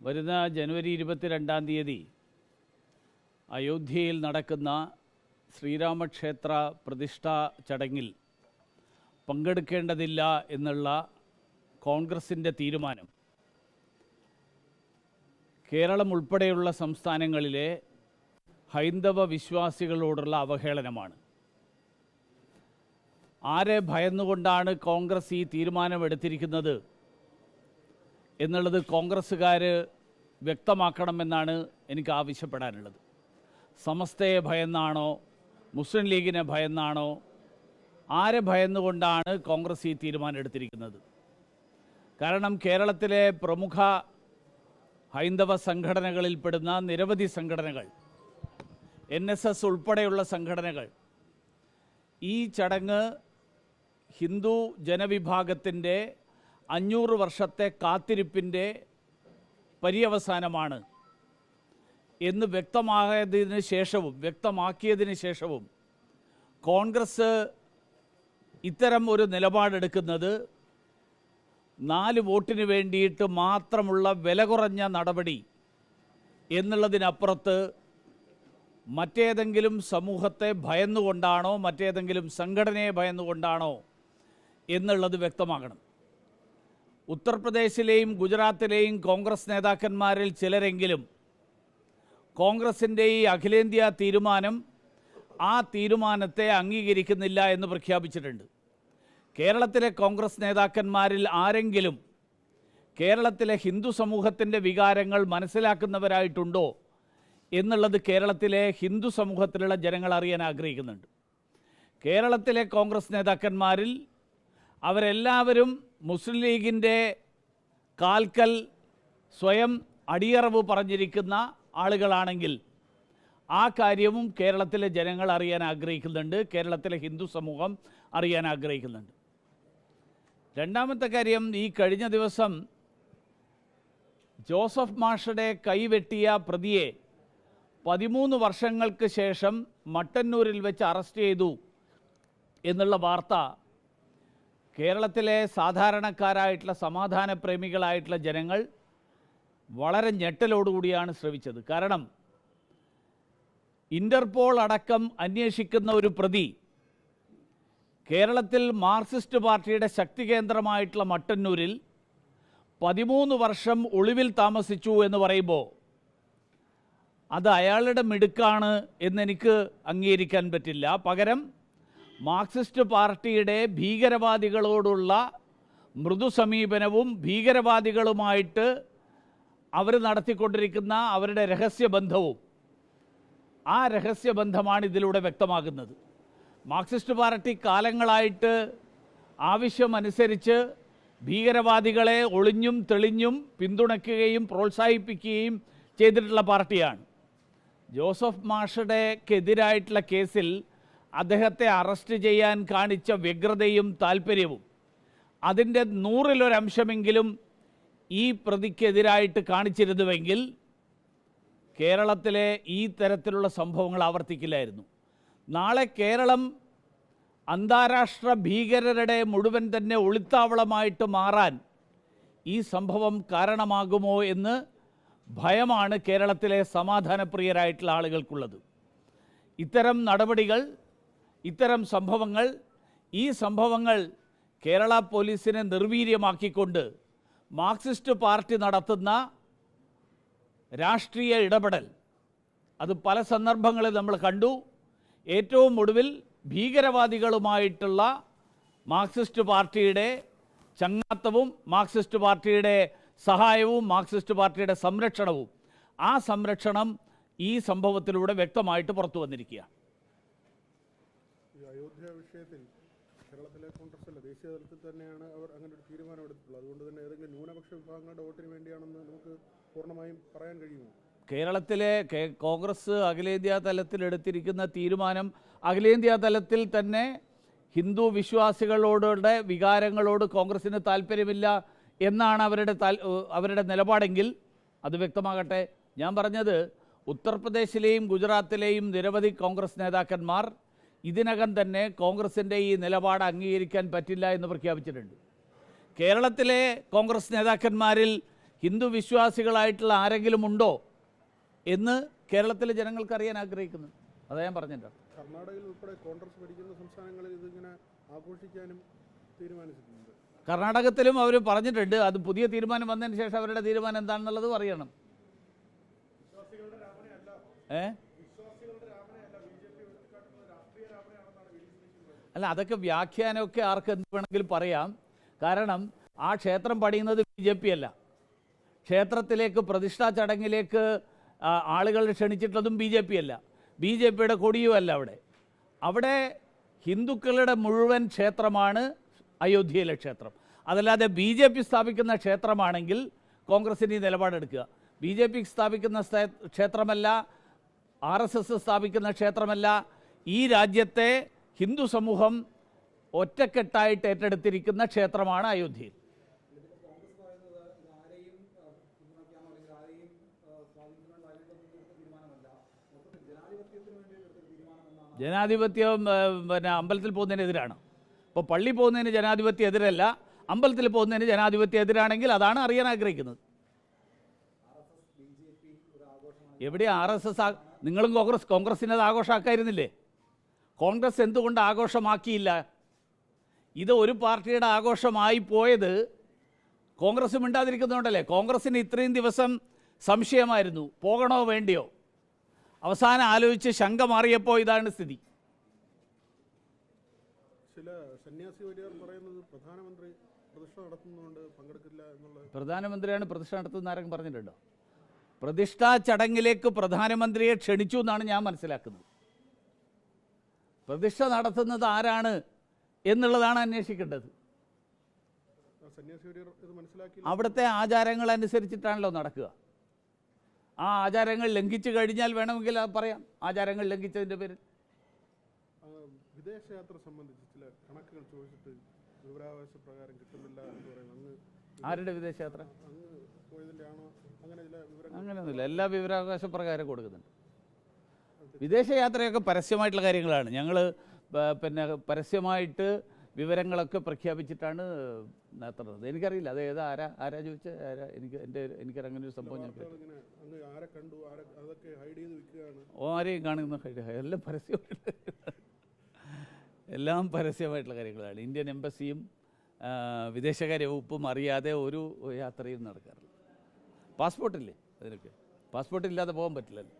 വരുന്ന ജനുവരി ഇരുപത്തിരണ്ടാം തീയതി അയോധ്യയിൽ നടക്കുന്ന ശ്രീരാമക്ഷേത്ര പ്രതിഷ്ഠാ ചടങ്ങിൽ പങ്കെടുക്കേണ്ടതില്ല എന്നുള്ള കോൺഗ്രസിന്റെ തീരുമാനം. കേരളം ഉൾപ്പെടെയുള്ള സംസ്ഥാനങ്ങളിലെ ഹൈന്ദവ വിശ്വാസികളോടുള്ള അവഹേളനമാണ്. ആരെ ഭയന്നുകൊണ്ടാണ് കോൺഗ്രസ് ഈ തീരുമാനമെടുത്തിരിക്കുന്നത് എന്നുള്ളത് കോൺഗ്രസ്സുകാർ വ്യക്തമാക്കണമെന്നാണ് എനിക്ക് ആവശ്യപ്പെടാനുള്ളത്. സമസ്തയെ ഭയന്നാണോ? മുസ്ലിം ലീഗിനെ ഭയന്നാണോ? ആരെ ഭയന്നുകൊണ്ടാണ് കോൺഗ്രസ് ഈ തീരുമാനം എടുത്തിരിക്കുന്നത് കാരണം കേരളത്തിലെ പ്രമുഖ ഹൈന്ദവ സംഘടനകളിൽപ്പെടുന്ന നിരവധി സംഘടനകൾ എൻ എസ് എസ് ഉൾപ്പെടെയുള്ള സംഘടനകൾ ഈ ചടങ്ങ് ഹിന്ദു ജനവിഭാഗത്തിന്റെ അഞ്ഞൂറ് വർഷത്തെ കാത്തിരിപ്പിന്റെ പര്യവസാനമാണ്. എന്ന് വ്യക്തമായതിന് ശേഷവും വ്യക്തമാക്കിയതിന് ശേഷവും കോൺഗ്രസ് ഇത്തരം ഒരു നിലപാടെടുക്കുന്നത് നാല് വോട്ടിന് വേണ്ടിയിട്ട് മാത്രമുള്ള വില കുറഞ്ഞ നടപടി എന്നുള്ളതിനപ്പുറത്ത് മറ്റേതെങ്കിലും സമൂഹത്തെ ഭയന്നുകൊണ്ടാണോ മറ്റേതെങ്കിലും സംഘടനയെ ഭയന്നുകൊണ്ടാണോ എന്നുള്ളത് വ്യക്തമാകണം. ഉത്തർപ്രദേശിലെയും ഗുജറാത്തിലെയും കോൺഗ്രസ് നേതാക്കന്മാരിൽ ചിലരെങ്കിലും കോൺഗ്രസിന്റെ ഈ അഖിലേന്ത്യാ തീരുമാനം ആ തീരുമാനത്തെ അംഗീകരിക്കുന്നില്ല എന്ന് പ്രഖ്യാപിച്ചിട്ടുണ്ട്. കേരളത്തിലെ കോൺഗ്രസ് നേതാക്കന്മാരിൽ ആരെങ്കിലും കേരളത്തിലെ ഹിന്ദു സമൂഹത്തിന്റെ വികാരങ്ങൾ മനസ്സിലാക്കുന്നവരായിട്ടുണ്ടോ എന്നുള്ളത് കേരളത്തിലെ ഹിന്ദു സമൂഹത്തിലുള്ള ജനങ്ങൾ അറിയാൻ ആഗ്രഹിക്കുന്നുണ്ട്. കേരളത്തിലെ കോൺഗ്രസ് നേതാക്കന്മാരിൽ അവരെല്ലാവരും മുസ്ലിം ലീഗിന്റെ കാൽക്കൽ സ്വയം അടിയറവ് പറഞ്ഞിരിക്കുന്ന ആളുകളാണെങ്കിൽ ആ കാര്യവും കേരളത്തിലെ ജനങ്ങൾ അറിയാൻ ആഗ്രഹിക്കുന്നുണ്ട്. കേരളത്തിലെ ഹിന്ദു സമൂഹം അറിയാൻ ആഗ്രഹിക്കുന്നുണ്ട്. രണ്ടാമത്തെ കാര്യം ഈ കഴിഞ്ഞ ദിവസം ജോസഫ് മാഷയുടെ കൈവെട്ടിയ പ്രതിയെ പതിമൂന്ന് വർഷങ്ങൾക്ക് ശേഷം മട്ടന്നൂരിൽ വെച്ച് അറസ്റ്റ് ചെയ്തു എന്നുള്ള വാർത്ത കേരളത്തിലെ സാധാരണക്കാരായിട്ടുള്ള സമാധാന പ്രേമികളായിട്ടുള്ള ജനങ്ങൾ വളരെ ഞെട്ടലോടുകൂടിയാണ് ശ്രവിച്ചത്. കാരണം ഇന്റർപോൾ അടക്കം അന്വേഷിക്കുന്ന ഒരു പ്രതി കേരളത്തിൽ മാർക്സിസ്റ്റ് പാർട്ടിയുടെ ശക്തി കേന്ദ്രമായിട്ടുള്ള മട്ടന്നൂരിൽ പതിമൂന്ന് വർഷം ഒളിവിൽ താമസിച്ചു എന്ന് പറയുമ്പോൾ അത് അയാളുടെ മിടുക്കാണ് എന്നെനിക്ക് അംഗീകരിക്കാൻ പറ്റില്ല. പകരം മാർക്സിസ്റ്റ് പാർട്ടിയുടെ ഭീകരവാദികളോടുള്ള മൃദു സമീപനവും ഭീകരവാദികളുമായിട്ട് അവർ നടത്തിക്കൊണ്ടിരിക്കുന്ന അവരുടെ രഹസ്യബന്ധവും ആ രഹസ്യബന്ധമാണ് ഇതിലൂടെ വ്യക്തമാകുന്നത്. മാർക്സിസ്റ്റ് പാർട്ടി കാലങ്ങളായിട്ട് ആവശ്യമനുസരിച്ച് ഭീകരവാദികളെ ഒളിഞ്ഞും തെളിഞ്ഞും പിന്തുണയ്ക്കുകയും പ്രോത്സാഹിപ്പിക്കുകയും ചെയ്തിട്ടുള്ള പാർട്ടിയാണ്. ജോസഫ് മാഷയുടെക്കെതിരായിട്ടുള്ള കേസിൽ അദ്ദേഹത്തെ അറസ്റ്റ് ചെയ്യാൻ കാണിച്ച വ്യഗ്രതയും താല്പര്യവും അതിന്റെ നൂറിലൊരംശമെങ്കിലും ഈ പ്രതിക്കെതിരായിട്ട് കാണിച്ചിരുന്നുവെങ്കിൽ കേരളത്തിലെ ഈ തരത്തിലുള്ള സംഭവങ്ങൾ ആവർത്തിക്കില്ലായിരുന്നു. നാളെ കേരളം അന്താരാഷ്ട്ര ഭീകരരുടെ മുഴുവൻ തന്നെ ഒളിത്താവളമായിട്ട് മാറാൻ ഈ സംഭവം കാരണമാകുമോ എന്ന് ഭയമാണ് കേരളത്തിലെ സമാധാനപ്രിയരായിട്ടുള്ള ആളുകൾക്കുള്ളത്. ഇത്തരം നടപടികൾ ഇത്തരം സംഭവങ്ങൾ ഈ സംഭവങ്ങൾ കേരള പോലീസിനെ നിർവീര്യമാക്കിക്കൊണ്ട് മാർക്സിസ്റ്റ് പാർട്ടി നടത്തുന്ന രാഷ്ട്രീയ ഇടപെടൽ. അത് പല സന്ദർഭങ്ങളിൽ നമ്മൾ കണ്ടു. ഏറ്റവും ഒടുവിൽ ഭീകരവാദികളുമായിട്ടുള്ള മാർക്സിസ്റ്റ് പാർട്ടിയുടെ ചങ്ങാത്തവും മാർക്സിസ്റ്റ് പാർട്ടിയുടെ സഹായവും മാർക്സിസ്റ്റ് പാർട്ടിയുടെ സംരക്ഷണവും ആ സംരക്ഷണം ഈ സംഭവത്തിലൂടെ വ്യക്തമായിട്ട് പുറത്തു വന്നിരിക്കുകയാണ്. അയോധ്യ വിഷയത്തിൽ കേരളത്തിലെ കോൺഗ്രസ് അല്ല ദേശീയ തലത്തിൽ തന്നെയാണ് അവർ അങ്ങനെ ഒരു തീരുമാനം എടുത്തിട്ടുള്ളത്. അതുകൊണ്ട് തന്നെ ഏതെങ്കിലും ന്യൂനപക്ഷ വിഭാഗങ്ങളുടെ വോട്ടിന് വേണ്ടിയാണെന്ന് നമുക്ക് പൂർണമായും പറയാൻ കഴിയുമോ? കേരളത്തിലെ കോൺഗ്രസ് അഖിലേന്ത്യാ തലത്തിൽ എടുത്തിരിക്കുന്ന തീരുമാനം അഖിലേന്ത്യാ തലത്തിൽ തന്നെ ഹിന്ദു വിശ്വാസികളോടുള്ള വികാരങ്ങളോട് കോൺഗ്രസിന് താല്പര്യമില്ല എന്നാണ് അവരുടെ അവരുടെ നിലപാടെങ്കിൽ അത് വ്യക്തമാകട്ടെ. ഞാൻ പറഞ്ഞത് ഉത്തർപ്രദേശിലെയും ഗുജറാത്തിലെയും നിരവധി കോൺഗ്രസ് നേതാക്കന്മാർ ഇതിനകം തന്നെ കോൺഗ്രസിന്റെ ഈ നിലപാട് അംഗീകരിക്കാൻ പറ്റില്ല എന്ന് പ്രഖ്യാപിച്ചിട്ടുണ്ട്. കേരളത്തിലെ കോൺഗ്രസ് നേതാക്കന്മാരിൽ ഹിന്ദു വിശ്വാസികളായിട്ടുള്ള ആരെങ്കിലും ഉണ്ടോ എന്ന് കേരളത്തിലെ ജനങ്ങൾക്ക് അറിയാൻ ആഗ്രഹിക്കുന്നു. അതാ ഞാൻ പറഞ്ഞിട്ടുണ്ട് കർണാടകയിൽ ഉൾപ്പെടെ കോൺഗ്രസ് ഭരിക്കുന്ന സംസ്ഥാനങ്ങളിൽ ഇതിങ്ങനെ ആഘോഷിക്കാനും തീരുമാനിച്ചിട്ടുണ്ട്. കർണാടകത്തിലും അവർ പറഞ്ഞിട്ടുണ്ട് അത് പുതിയ തീരുമാനം വന്നതിന് ശേഷം അവരുടെ തീരുമാനം എന്താണെന്നുള്ളത് അറിയണം. ഏ? അല്ല അതൊക്കെ വ്യാഖ്യാനമൊക്കെ ആർക്ക് എന്ത് വേണമെങ്കിലും പറയാം. കാരണം ആ ക്ഷേത്രം പണിയുന്നത് ബി ജെ പി അല്ല. ക്ഷേത്രത്തിലേക്ക് പ്രതിഷ്ഠാ ചടങ്ങിലേക്ക് ആളുകൾ ക്ഷണിച്ചിട്ടതും ബി ജെ പി അല്ല. ബി ജെ പിയുടെ കൊടിയും അല്ല അവിടെ. അവിടെ ഹിന്ദുക്കളുടെ മുഴുവൻ ക്ഷേത്രമാണ് അയോധ്യയിലെ ക്ഷേത്രം. അതല്ലാതെ ബി ജെ പി സ്ഥാപിക്കുന്ന ക്ഷേത്രമാണെങ്കിൽ കോൺഗ്രസിന് ഈ നിലപാടെടുക്കുക. ബി ജെ പി സ്ഥാപിക്കുന്ന ക്ഷേത്രമല്ല ആർ എസ് എസ് സ്ഥാപിക്കുന്ന ക്ഷേത്രമല്ല ഈ രാജ്യത്തെ ഹിന്ദു സമൂഹം ഒറ്റക്കെട്ടായിട്ട് ഏറ്റെടുത്തിരിക്കുന്ന ക്ഷേത്രമാണ് അയോധ്യയിൽ. ജനാധിപത്യം പിന്നെ അമ്പലത്തിൽ പോകുന്നതിനെതിരാണ് ഇപ്പോൾ പള്ളി പോകുന്നതിന് ജനാധിപത്യം എതിരല്ല അമ്പലത്തിൽ പോകുന്നതിന് ജനാധിപത്യം എതിരാണെങ്കിൽ അതാണ് അറിയാൻ ആഗ്രഹിക്കുന്നത്. എവിടെ ആർ എസ് എസ് നിങ്ങളും കോൺഗ്രസ് കോൺഗ്രസിനത് ആഘോഷമാക്കായിരുന്നില്ലേ കോൺഗ്രസ് എന്തുകൊണ്ട് ആഘോഷമാക്കിയില്ല? ഇത് ഒരു പാർട്ടിയുടെ ആഘോഷമായി പോയത് കോൺഗ്രസ് മിണ്ടാതിരിക്കുന്നതുകൊണ്ടല്ലേ കോൺഗ്രസ്സിന് ഇത്രയും ദിവസം സംശയമായിരുന്നു. പോകണോ വേണ്ടിയോ? അവസാനം ആലോചിച്ച് ശങ്ക മാറിയപ്പോൾ ഇതാണ് സ്ഥിതി. ചില സന്യാസി പറയുന്നത് പ്രധാനമന്ത്രി പ്രതിഷ്ഠ നടത്തുന്നതുകൊണ്ട് പങ്കെടുക്കില്ല എന്നുള്ള പ്രധാനമന്ത്രിയാണ് പ്രതിഷ്ഠ നടത്തുന്ന ആരെങ്കിലും പറഞ്ഞിട്ടുണ്ടോ? പ്രതിഷ്ഠാ ചടങ്ങിലേക്ക് പ്രധാനമന്ത്രിയെ ക്ഷണിച്ചു എന്നാണ് ഞാൻ മനസ്സിലാക്കുന്നത്. പ്രതിഷ്ഠ നടത്തുന്നത് ആരാണ് എന്നുള്ളതാണ് അന്വേഷിക്കേണ്ടത്. അവിടുത്തെ ആചാരങ്ങൾ അനുസരിച്ചിട്ടാണല്ലോ നടക്കുക. ആ ആചാരങ്ങൾ ലംഘിച്ചു കഴിഞ്ഞാൽ വേണമെങ്കിൽ അത് പറയാം. ആചാരങ്ങൾ ലംഘിച്ചതിന്റെ പേരിൽ. വിദേശയാത്ര സംബന്ധിച്ച് ചില കണക്കുകൾ ചോദിച്ചിട്ട് വിവരാവകാശ പ്രകാരം കിട്ടുന്നില്ല എന്ന് ആരുടെ വിദേശയാത്ര? അങ്ങനെ അങ്ങനെയൊന്നുമില്ല. എല്ലാ വിവരാവകാശ പ്രകാരം കൊടുക്കുന്നുണ്ട്. വിദേശയാത്രയൊക്കെ പരസ്യമായിട്ടുള്ള കാര്യങ്ങളാണ്. ഞങ്ങൾ പിന്നെ പരസ്യമായിട്ട് വിവരങ്ങളൊക്കെ പ്രഖ്യാപിച്ചിട്ടാണ് നടത്തുന്നത്. എനിക്കറിയില്ല അത് ഏതാ ആരാ ആരാ ചോദിച്ചത് ആരാ എനിക്ക് എന്റെ എനിക്ക് അങ്ങനെ ഒരു സംഭവം ഞാൻ ഓ ആരെയും കാണുന്ന എല്ലാം പരസ്യമായിട്ട്. എല്ലാം പരസ്യമായിട്ടുള്ള കാര്യങ്ങളാണ്. ഇന്ത്യൻ എംബസിയും വിദേശകാര്യ വകുപ്പും അറിയാതെ ഒരു യാത്രയും നടക്കാറില്ല. പാസ്പോർട്ടില്ലേ അതിനൊക്കെ? പാസ്പോർട്ട് ഇല്ലാതെ പോകാൻ പറ്റില്ലല്ലോ.